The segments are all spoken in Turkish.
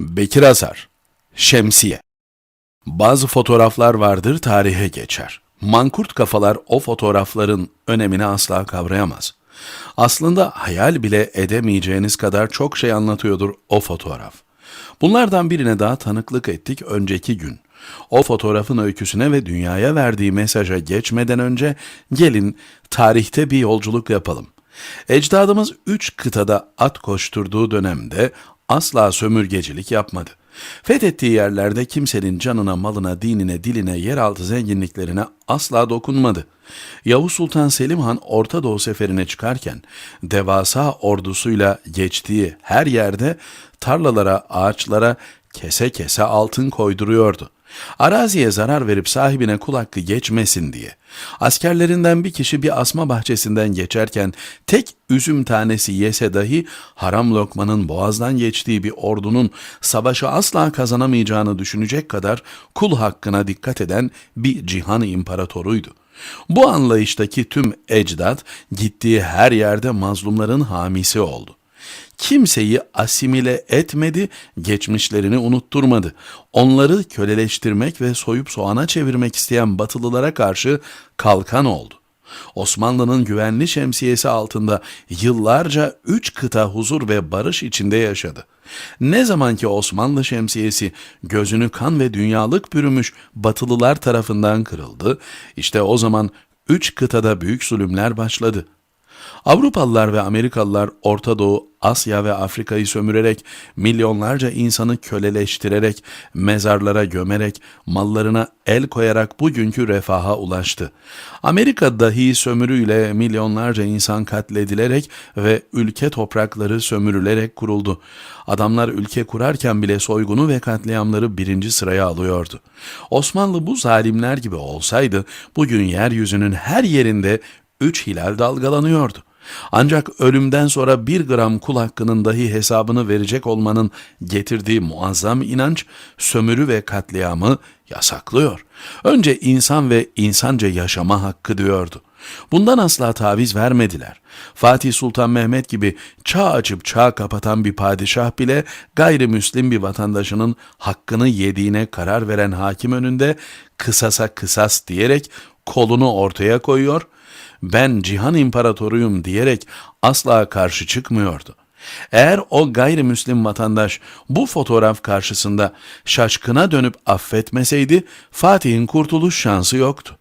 Bekir Azar Şemsiye Bazı fotoğraflar vardır tarihe geçer. Mankurt kafalar o fotoğrafların önemini asla kavrayamaz. Aslında hayal bile edemeyeceğiniz kadar çok şey anlatıyordur o fotoğraf. Bunlardan birine daha tanıklık ettik önceki gün. O fotoğrafın öyküsüne ve dünyaya verdiği mesaja geçmeden önce gelin tarihte bir yolculuk yapalım. Ecdadımız üç kıtada at koşturduğu dönemde asla sömürgecilik yapmadı. Fethettiği yerlerde kimsenin canına, malına, dinine, diline, yeraltı zenginliklerine asla dokunmadı. Yavuz Sultan Selim Han Orta Doğu seferine çıkarken devasa ordusuyla geçtiği her yerde tarlalara, ağaçlara kese kese altın koyduruyordu. Araziye zarar verip sahibine kul hakkı geçmesin diye. Askerlerinden bir kişi bir asma bahçesinden geçerken tek üzüm tanesi yese dahi haram lokmanın boğazdan geçtiği bir ordunun savaşı asla kazanamayacağını düşünecek kadar kul hakkına dikkat eden bir cihan imparatoruydu. Bu anlayıştaki tüm ecdat gittiği her yerde mazlumların hamisi oldu kimseyi asimile etmedi, geçmişlerini unutturmadı. Onları köleleştirmek ve soyup soğana çevirmek isteyen batılılara karşı kalkan oldu. Osmanlı'nın güvenli şemsiyesi altında yıllarca üç kıta huzur ve barış içinde yaşadı. Ne zaman ki Osmanlı şemsiyesi gözünü kan ve dünyalık bürümüş batılılar tarafından kırıldı, işte o zaman üç kıtada büyük zulümler başladı. Avrupalılar ve Amerikalılar Orta Doğu, Asya ve Afrika'yı sömürerek, milyonlarca insanı köleleştirerek, mezarlara gömerek, mallarına el koyarak bugünkü refaha ulaştı. Amerika dahi sömürüyle milyonlarca insan katledilerek ve ülke toprakları sömürülerek kuruldu. Adamlar ülke kurarken bile soygunu ve katliamları birinci sıraya alıyordu. Osmanlı bu zalimler gibi olsaydı, bugün yeryüzünün her yerinde üç hilal dalgalanıyordu. Ancak ölümden sonra bir gram kul hakkının dahi hesabını verecek olmanın getirdiği muazzam inanç sömürü ve katliamı yasaklıyor. Önce insan ve insanca yaşama hakkı diyordu. Bundan asla taviz vermediler. Fatih Sultan Mehmet gibi çağ açıp çağ kapatan bir padişah bile gayrimüslim bir vatandaşının hakkını yediğine karar veren hakim önünde kısasa kısas diyerek kolunu ortaya koyuyor ben cihan imparatoruyum diyerek asla karşı çıkmıyordu. Eğer o gayrimüslim vatandaş bu fotoğraf karşısında şaşkına dönüp affetmeseydi Fatih'in kurtuluş şansı yoktu.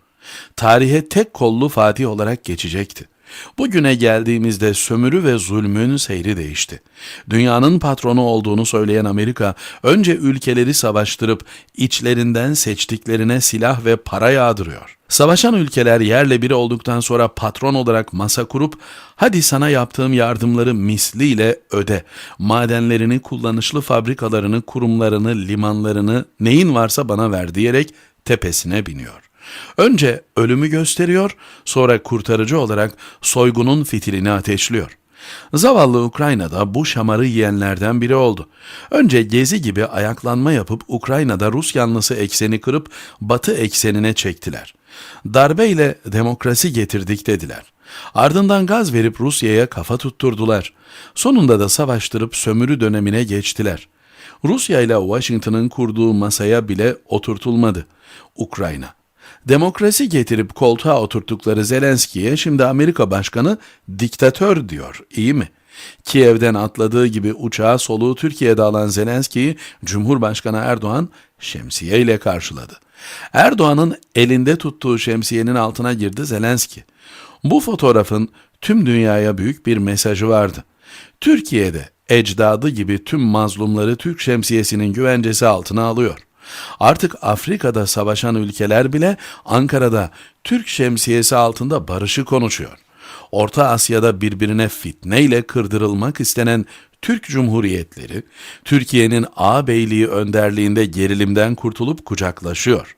Tarihe tek kollu Fatih olarak geçecekti. Bugüne geldiğimizde sömürü ve zulmün seyri değişti. Dünyanın patronu olduğunu söyleyen Amerika, önce ülkeleri savaştırıp içlerinden seçtiklerine silah ve para yağdırıyor. Savaşan ülkeler yerle biri olduktan sonra patron olarak masa kurup hadi sana yaptığım yardımları misliyle öde. Madenlerini, kullanışlı fabrikalarını, kurumlarını, limanlarını neyin varsa bana ver diyerek tepesine biniyor. Önce ölümü gösteriyor, sonra kurtarıcı olarak soygunun fitilini ateşliyor. Zavallı Ukrayna'da bu şamarı yiyenlerden biri oldu. Önce gezi gibi ayaklanma yapıp Ukrayna'da Rus yanlısı ekseni kırıp Batı eksenine çektiler. Darbeyle demokrasi getirdik dediler. Ardından gaz verip Rusya'ya kafa tutturdular. Sonunda da savaştırıp sömürü dönemine geçtiler. Rusya ile Washington'ın kurduğu masaya bile oturtulmadı. Ukrayna. Demokrasi getirip koltuğa oturttukları Zelenski'ye şimdi Amerika Başkanı diktatör diyor. İyi mi? Kiev'den atladığı gibi uçağa soluğu Türkiye'de alan Zelenski'yi Cumhurbaşkanı Erdoğan şemsiye ile karşıladı. Erdoğan'ın elinde tuttuğu şemsiyenin altına girdi Zelenski. Bu fotoğrafın tüm dünyaya büyük bir mesajı vardı. Türkiye'de ecdadı gibi tüm mazlumları Türk şemsiyesinin güvencesi altına alıyor. Artık Afrika'da savaşan ülkeler bile Ankara'da Türk şemsiyesi altında barışı konuşuyor. Orta Asya'da birbirine fitneyle kırdırılmak istenen Türk Cumhuriyetleri, Türkiye'nin ağabeyliği önderliğinde gerilimden kurtulup kucaklaşıyor.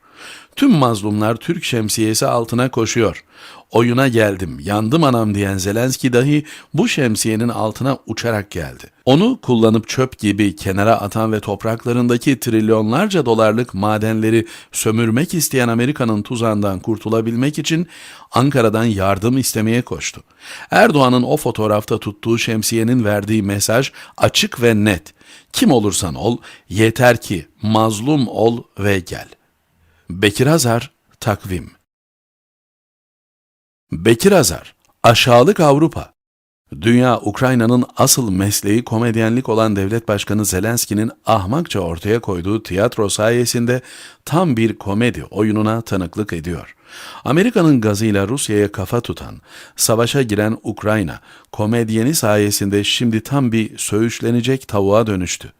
Tüm mazlumlar Türk şemsiyesi altına koşuyor. Oyuna geldim, yandım anam diyen Zelenski dahi bu şemsiyenin altına uçarak geldi. Onu kullanıp çöp gibi kenara atan ve topraklarındaki trilyonlarca dolarlık madenleri sömürmek isteyen Amerika'nın tuzağından kurtulabilmek için Ankara'dan yardım istemeye koştu. Erdoğan'ın o fotoğrafta tuttuğu şemsiyenin verdiği mesaj açık ve net. Kim olursan ol, yeter ki mazlum ol ve gel. Bekir Hazar, Takvim Bekir Azar, Aşağılık Avrupa. Dünya Ukrayna'nın asıl mesleği komedyenlik olan devlet başkanı Zelenski'nin ahmakça ortaya koyduğu tiyatro sayesinde tam bir komedi oyununa tanıklık ediyor. Amerika'nın gazıyla Rusya'ya kafa tutan, savaşa giren Ukrayna, komedyeni sayesinde şimdi tam bir söğüşlenecek tavuğa dönüştü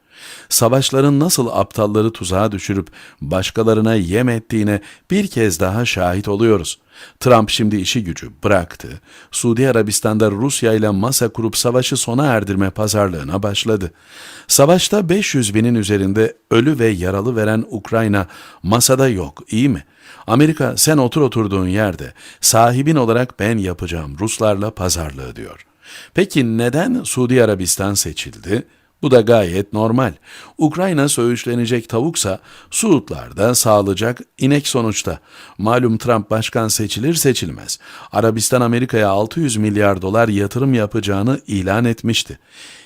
savaşların nasıl aptalları tuzağa düşürüp başkalarına yem ettiğine bir kez daha şahit oluyoruz. Trump şimdi işi gücü bıraktı. Suudi Arabistan'da Rusya ile masa kurup savaşı sona erdirme pazarlığına başladı. Savaşta 500 binin üzerinde ölü ve yaralı veren Ukrayna masada yok, iyi mi? Amerika sen otur oturduğun yerde sahibin olarak ben yapacağım Ruslarla pazarlığı diyor. Peki neden Suudi Arabistan seçildi? Bu da gayet normal. Ukrayna söğüşlenecek tavuksa Suudlar sağlayacak inek sonuçta. Malum Trump başkan seçilir seçilmez. Arabistan Amerika'ya 600 milyar dolar yatırım yapacağını ilan etmişti.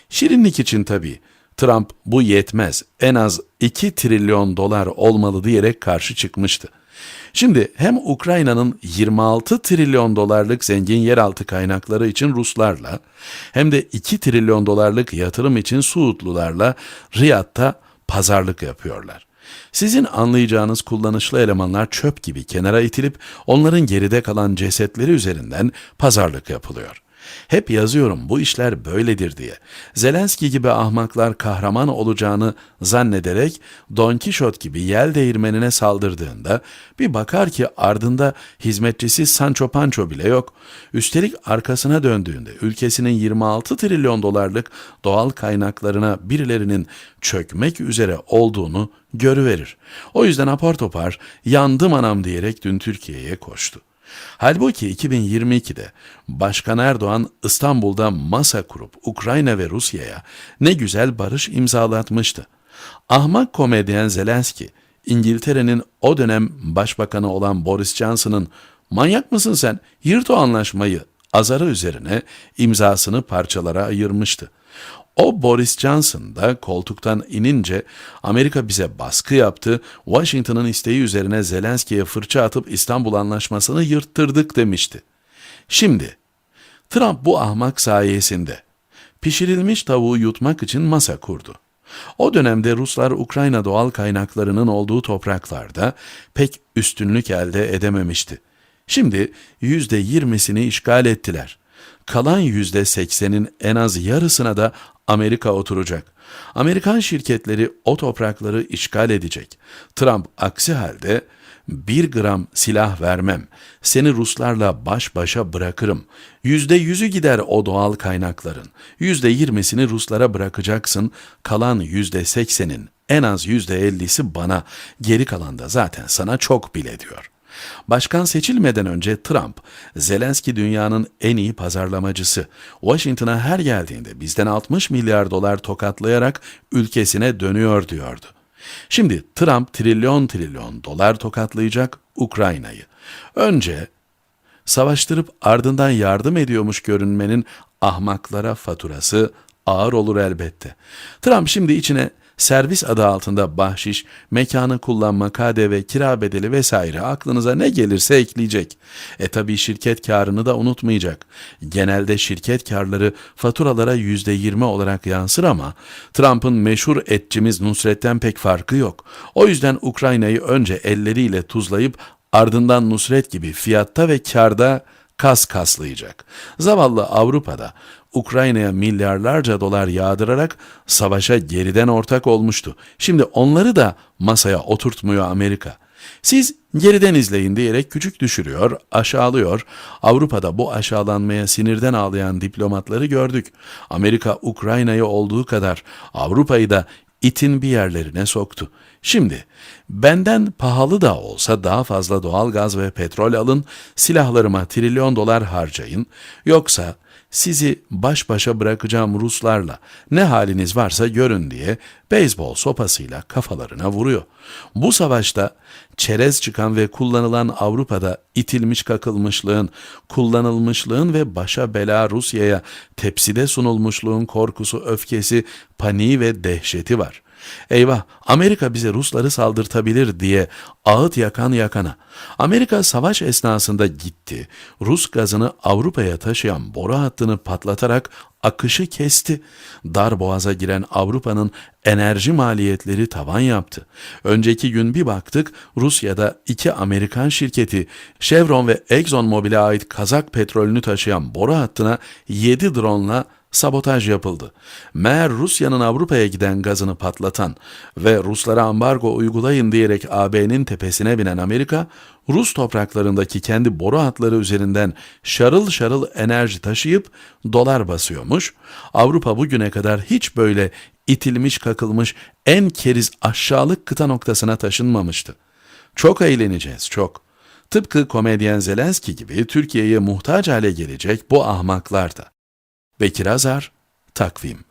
Şirinlik için tabii. Trump bu yetmez en az 2 trilyon dolar olmalı diyerek karşı çıkmıştı. Şimdi hem Ukrayna'nın 26 trilyon dolarlık zengin yeraltı kaynakları için Ruslarla hem de 2 trilyon dolarlık yatırım için Suudlularla Riyad'da pazarlık yapıyorlar. Sizin anlayacağınız kullanışlı elemanlar çöp gibi kenara itilip onların geride kalan cesetleri üzerinden pazarlık yapılıyor. Hep yazıyorum bu işler böyledir diye. Zelenski gibi ahmaklar kahraman olacağını zannederek Don Kişot gibi yel değirmenine saldırdığında bir bakar ki ardında hizmetçisi Sancho Pancho bile yok. Üstelik arkasına döndüğünde ülkesinin 26 trilyon dolarlık doğal kaynaklarına birilerinin çökmek üzere olduğunu görüverir. O yüzden apar topar yandım anam diyerek dün Türkiye'ye koştu. Halbuki 2022'de Başkan Erdoğan İstanbul'da masa kurup Ukrayna ve Rusya'ya ne güzel barış imzalatmıştı. Ahmak komedyen Zelenski, İngiltere'nin o dönem başbakanı olan Boris Johnson'ın manyak mısın sen yırt o anlaşmayı azarı üzerine imzasını parçalara ayırmıştı. O Boris Johnson da koltuktan inince Amerika bize baskı yaptı, Washington'ın isteği üzerine Zelenski'ye fırça atıp İstanbul Anlaşması'nı yırttırdık demişti. Şimdi Trump bu ahmak sayesinde pişirilmiş tavuğu yutmak için masa kurdu. O dönemde Ruslar Ukrayna doğal kaynaklarının olduğu topraklarda pek üstünlük elde edememişti. Şimdi yüzde yirmisini işgal ettiler. Kalan yüzde seksenin en az yarısına da Amerika oturacak. Amerikan şirketleri o toprakları işgal edecek. Trump aksi halde bir gram silah vermem, seni Ruslarla baş başa bırakırım. Yüzde yüzü gider o doğal kaynakların. Yüzde yirmisini Ruslara bırakacaksın, kalan yüzde seksenin en az yüzde ellisi bana, geri kalan da zaten sana çok bile diyor.'' Başkan seçilmeden önce Trump, Zelenski dünyanın en iyi pazarlamacısı. Washington'a her geldiğinde bizden 60 milyar dolar tokatlayarak ülkesine dönüyor diyordu. Şimdi Trump trilyon trilyon dolar tokatlayacak Ukrayna'yı. Önce savaştırıp ardından yardım ediyormuş görünmenin ahmaklara faturası ağır olur elbette. Trump şimdi içine servis adı altında bahşiş, mekanı kullanma, KDV, kira bedeli vesaire aklınıza ne gelirse ekleyecek. E tabi şirket karını da unutmayacak. Genelde şirket karları faturalara yüzde yirmi olarak yansır ama Trump'ın meşhur etçimiz Nusret'ten pek farkı yok. O yüzden Ukrayna'yı önce elleriyle tuzlayıp ardından Nusret gibi fiyatta ve karda kas kaslayacak. Zavallı Avrupa'da Ukrayna'ya milyarlarca dolar yağdırarak savaşa geriden ortak olmuştu. Şimdi onları da masaya oturtmuyor Amerika. Siz geriden izleyin diyerek küçük düşürüyor, aşağılıyor. Avrupa'da bu aşağılanmaya sinirden ağlayan diplomatları gördük. Amerika Ukrayna'yı olduğu kadar Avrupa'yı da itin bir yerlerine soktu. Şimdi benden pahalı da olsa daha fazla doğal gaz ve petrol alın, silahlarıma trilyon dolar harcayın, yoksa sizi baş başa bırakacağım Ruslarla ne haliniz varsa görün diye beyzbol sopasıyla kafalarına vuruyor. Bu savaşta çerez çıkan ve kullanılan Avrupa'da itilmiş kakılmışlığın, kullanılmışlığın ve başa bela Rusya'ya tepside sunulmuşluğun korkusu, öfkesi, paniği ve dehşeti var. Eyvah Amerika bize Rusları saldırtabilir diye ağıt yakan yakana. Amerika savaş esnasında gitti. Rus gazını Avrupa'ya taşıyan boru hattını patlatarak akışı kesti. Dar boğaza giren Avrupa'nın enerji maliyetleri tavan yaptı. Önceki gün bir baktık Rusya'da iki Amerikan şirketi Chevron ve ExxonMobil'e ait Kazak petrolünü taşıyan boru hattına 7 dronla sabotaj yapıldı. Meğer Rusya'nın Avrupa'ya giden gazını patlatan ve Ruslara ambargo uygulayın diyerek AB'nin tepesine binen Amerika, Rus topraklarındaki kendi boru hatları üzerinden şarıl şarıl enerji taşıyıp dolar basıyormuş. Avrupa bugüne kadar hiç böyle itilmiş kakılmış en keriz aşağılık kıta noktasına taşınmamıştı. Çok eğleneceğiz, çok. Tıpkı komedyen Zelenski gibi Türkiye'ye muhtaç hale gelecek bu ahmaklar da. Bekir Azar, Takvim